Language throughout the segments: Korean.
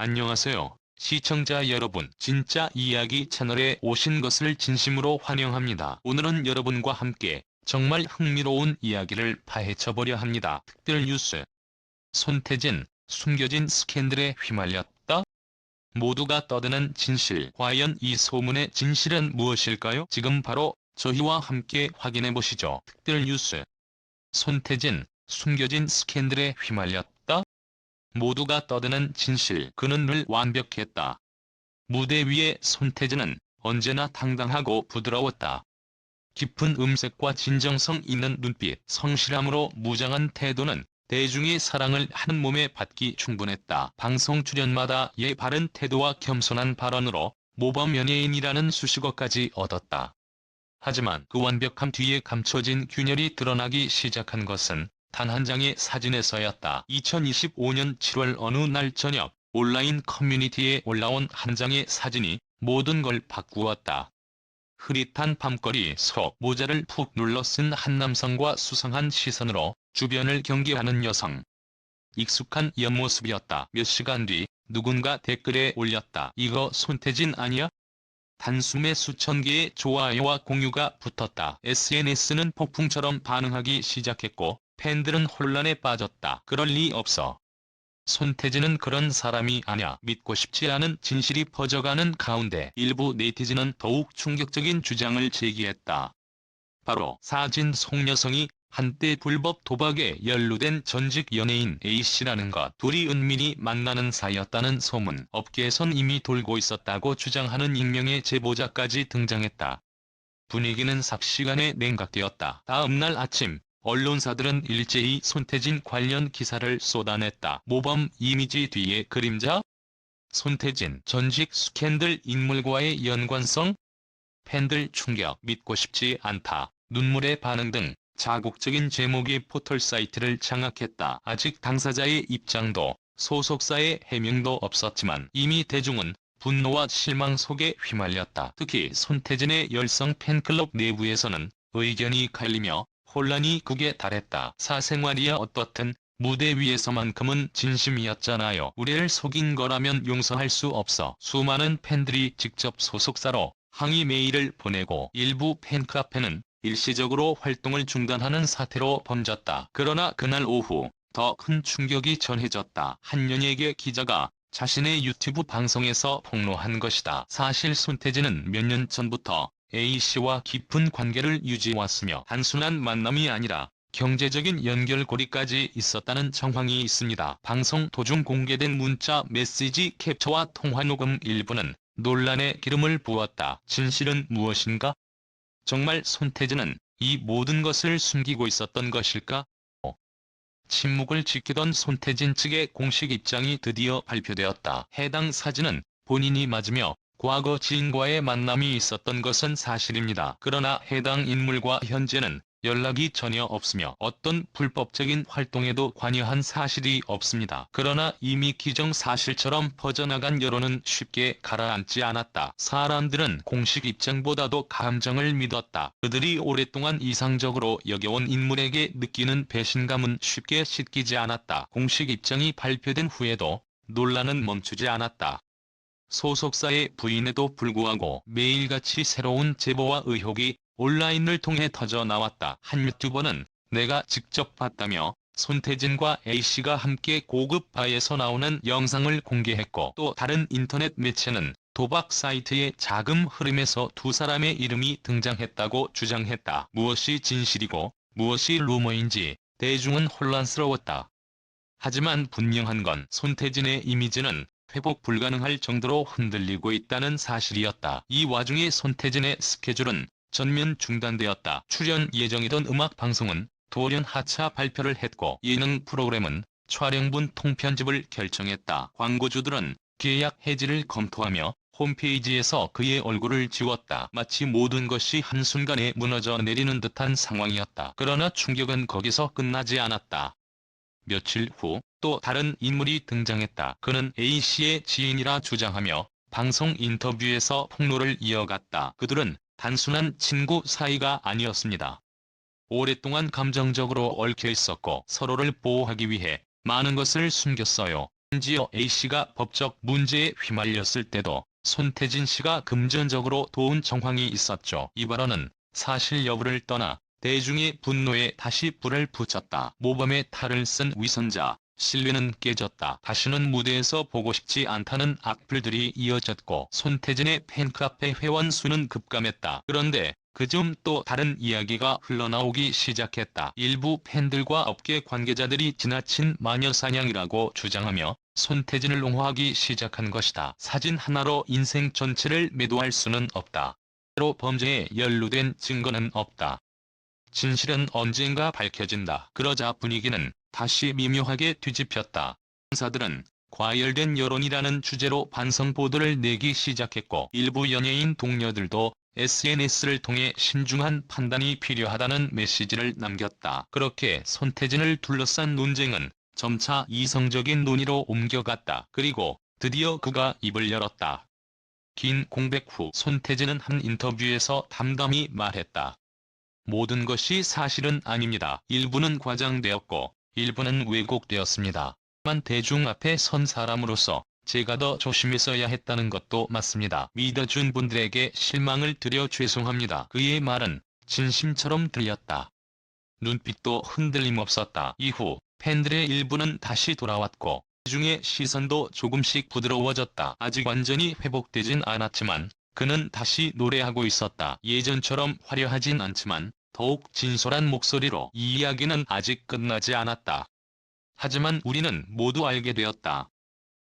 안녕하세요. 시청자 여러분, 진짜 이야기 채널에 오신 것을 진심으로 환영합니다. 오늘은 여러분과 함께 정말 흥미로운 이야기를 파헤쳐 보려 합니다. 특별 뉴스. 손태진, 숨겨진 스캔들에 휘말렸다? 모두가 떠드는 진실. 과연 이 소문의 진실은 무엇일까요? 지금 바로 저희와 함께 확인해 보시죠. 특별 뉴스. 손태진, 숨겨진 스캔들에 휘말렸다? 모두가 떠드는 진실. 그는 늘 완벽했다. 무대 위에 손태진은 언제나 당당하고 부드러웠다. 깊은 음색과 진정성 있는 눈빛, 성실함으로 무장한 태도는 대중의 사랑을 한 몸에 받기 충분했다. 방송 출연마다 예 바른 태도와 겸손한 발언으로 모범 연예인이라는 수식어까지 얻었다. 하지만 그 완벽함 뒤에 감춰진 균열이 드러나기 시작한 것은 단 한 장의 사진에서였다. 2025년 7월 어느 날 저녁 온라인 커뮤니티에 올라온 한 장의 사진이 모든 걸 바꾸었다. 흐릿한 밤거리 속 모자를 푹 눌러 쓴 한 남성과 수상한 시선으로 주변을 경계하는 여성. 익숙한 옆모습이었다. 몇 시간 뒤 누군가 댓글에 올렸다. 이거 손태진 아니야? 단숨에 수천 개의 좋아요와 공유가 붙었다. SNS는 폭풍처럼 반응하기 시작했고 팬들은 혼란에 빠졌다. 그럴 리 없어. 손태진은 그런 사람이 아냐 믿고 싶지 않은 진실이 퍼져가는 가운데 일부 네티즌은 더욱 충격적인 주장을 제기했다. 바로 사진 속 여성이 한때 불법 도박에 연루된 전직 연예인 A씨라는 것 둘이 은밀히 만나는 사이였다는 소문 업계에선 이미 돌고 있었다고 주장하는 익명의 제보자까지 등장했다. 분위기는 삽시간에 냉각되었다. 다음날 아침 언론사들은 일제히 손태진 관련 기사를 쏟아냈다. 모범 이미지 뒤에 그림자? 손태진 전직 스캔들 인물과의 연관성? 팬들 충격 믿고 싶지 않다. 눈물의 반응 등 자극적인 제목의 포털 사이트를 장악했다. 아직 당사자의 입장도 소속사의 해명도 없었지만 이미 대중은 분노와 실망 속에 휘말렸다. 특히 손태진의 열성 팬클럽 내부에서는 의견이 갈리며 혼란이 극에 달했다. 사생활이야 어떻든 무대 위에서만큼은 진심이었잖아요. 우리를 속인 거라면 용서할 수 없어. 수많은 팬들이 직접 소속사로 항의 메일을 보내고 일부 팬카페는 일시적으로 활동을 중단하는 사태로 번졌다. 그러나 그날 오후 더 큰 충격이 전해졌다. 한 연예계 기자가 자신의 유튜브 방송에서 폭로한 것이다. 사실 손태진은 몇 년 전부터 A씨와 깊은 관계를 유지해왔으며 단순한 만남이 아니라 경제적인 연결고리까지 있었다는 정황이 있습니다. 방송 도중 공개된 문자 메시지 캡처와 통화 녹음 일부는 논란에 기름을 부었다. 진실은 무엇인가? 정말 손태진은 이 모든 것을 숨기고 있었던 것일까? 어. 침묵을 지키던 손태진 측의 공식 입장이 드디어 발표되었다. 해당 사진은 본인이 맞으며 과거 지인과의 만남이 있었던 것은 사실입니다. 그러나 해당 인물과 현재는 연락이 전혀 없으며 어떤 불법적인 활동에도 관여한 사실이 없습니다. 그러나 이미 기정사실처럼 퍼져나간 여론은 쉽게 가라앉지 않았다. 사람들은 공식 입장보다도 감정을 믿었다. 그들이 오랫동안 이상적으로 여겨온 인물에게 느끼는 배신감은 쉽게 씻기지 않았다. 공식 입장이 발표된 후에도 논란은 멈추지 않았다. 소속사의 부인에도 불구하고 매일같이 새로운 제보와 의혹이 온라인을 통해 터져 나왔다. 한 유튜버는 내가 직접 봤다며 손태진과 A씨가 함께 고급 바에서 나오는 영상을 공개했고 또 다른 인터넷 매체는 도박 사이트의 자금 흐름에서 두 사람의 이름이 등장했다고 주장했다. 무엇이 진실이고 무엇이 루머인지 대중은 혼란스러웠다. 하지만 분명한 건 손태진의 이미지는 회복 불가능할 정도로 흔들리고 있다는 사실이었다. 이 와중에 손태진의 스케줄은 전면 중단되었다. 출연 예정이던 음악 방송은 돌연 하차 발표를 했고 예능 프로그램은 촬영분 통편집을 결정했다. 광고주들은 계약 해지를 검토하며 홈페이지에서 그의 얼굴을 지웠다. 마치 모든 것이 한순간에 무너져 내리는 듯한 상황이었다. 그러나 충격은 거기서 끝나지 않았다. 며칠 후 또 다른 인물이 등장했다. 그는 A씨의 지인이라 주장하며 방송 인터뷰에서 폭로를 이어갔다. 그들은 단순한 친구 사이가 아니었습니다. 오랫동안 감정적으로 얽혀 있었고 서로를 보호하기 위해 많은 것을 숨겼어요. 심지어 A씨가 법적 문제에 휘말렸을 때도 손태진 씨가 금전적으로 도운 정황이 있었죠. 이 발언은 사실 여부를 떠나 대중의 분노에 다시 불을 붙였다. 모범의 탈을 쓴 위선자, 신뢰는 깨졌다. 다시는 무대에서 보고 싶지 않다는 악플들이 이어졌고 손태진의 팬카페 회원 수는 급감했다. 그런데 그중 또 다른 이야기가 흘러나오기 시작했다. 일부 팬들과 업계 관계자들이 지나친 마녀사냥이라고 주장하며 손태진을 옹호하기 시작한 것이다. 사진 하나로 인생 전체를 매도할 수는 없다. 로 범죄에 연루된 증거는 없다. 진실은 언젠가 밝혀진다. 그러자 분위기는 다시 미묘하게 뒤집혔다. 판사들은 과열된 여론이라는 주제로 반성 보도를 내기 시작했고 일부 연예인 동료들도 SNS를 통해 신중한 판단이 필요하다는 메시지를 남겼다. 그렇게 손태진을 둘러싼 논쟁은 점차 이성적인 논의로 옮겨갔다. 그리고 드디어 그가 입을 열었다. 긴 공백 후 손태진은 한 인터뷰에서 담담히 말했다. 모든 것이 사실은 아닙니다. 일부는 과장되었고 일부는 왜곡되었습니다. 만 대중 앞에 선 사람으로서 제가 더 조심했어야 했다는 것도 맞습니다. 믿어준 분들에게 실망을 드려 죄송합니다. 그의 말은 진심처럼 들렸다. 눈빛도 흔들림 없었다. 이후 팬들의 일부는 다시 돌아왔고 중의 시선도 조금씩 부드러워졌다. 아직 완전히 회복되진 않았지만 그는 다시 노래하고 있었다. 예전처럼 화려하진 않지만 더욱 진솔한 목소리로 이 이야기는 아직 끝나지 않았다. 하지만 우리는 모두 알게 되었다.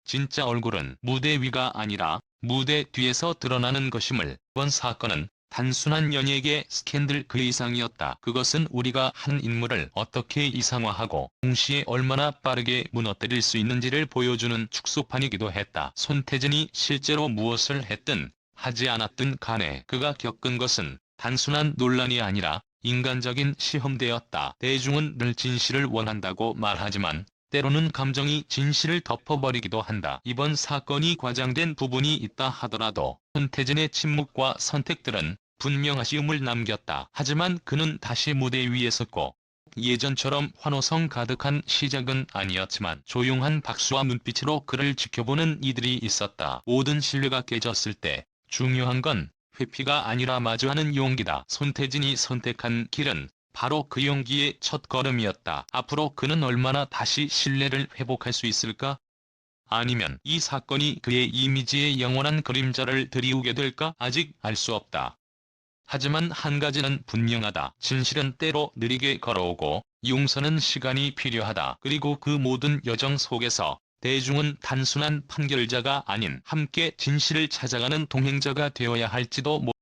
진짜 얼굴은 무대 위가 아니라 무대 뒤에서 드러나는 것임을 이번 사건은 단순한 연예계 스캔들 그 이상이었다. 그것은 우리가 한 인물을 어떻게 이상화하고 동시에 얼마나 빠르게 무너뜨릴 수 있는지를 보여주는 축소판이기도 했다. 손태진이 실제로 무엇을 했든 하지 않았든 간에 그가 겪은 것은 단순한 논란이 아니라 인간적인 시험대였다. 대중은 늘 진실을 원한다고 말하지만 때로는 감정이 진실을 덮어버리기도 한다. 이번 사건이 과장된 부분이 있다 하더라도 손태진의 침묵과 선택들은 분명 아쉬움을 남겼다. 하지만 그는 다시 무대 위에 섰고 예전처럼 환호성 가득한 시작은 아니었지만 조용한 박수와 눈빛으로 그를 지켜보는 이들이 있었다. 모든 신뢰가 깨졌을 때 중요한 건 회피가 아니라 마주하는 용기다. 손태진이 선택한 길은 바로 그 용기의 첫 걸음이었다. 앞으로 그는 얼마나 다시 신뢰를 회복할 수 있을까? 아니면 이 사건이 그의 이미지에 영원한 그림자를 드리우게 될까? 아직 알 수 없다. 하지만 한 가지는 분명하다. 진실은 때로 느리게 걸어오고 용서는 시간이 필요하다. 그리고 그 모든 여정 속에서 대중은 단순한 판결자가 아닌 함께 진실을 찾아가는 동행자가 되어야 할지도 모른다.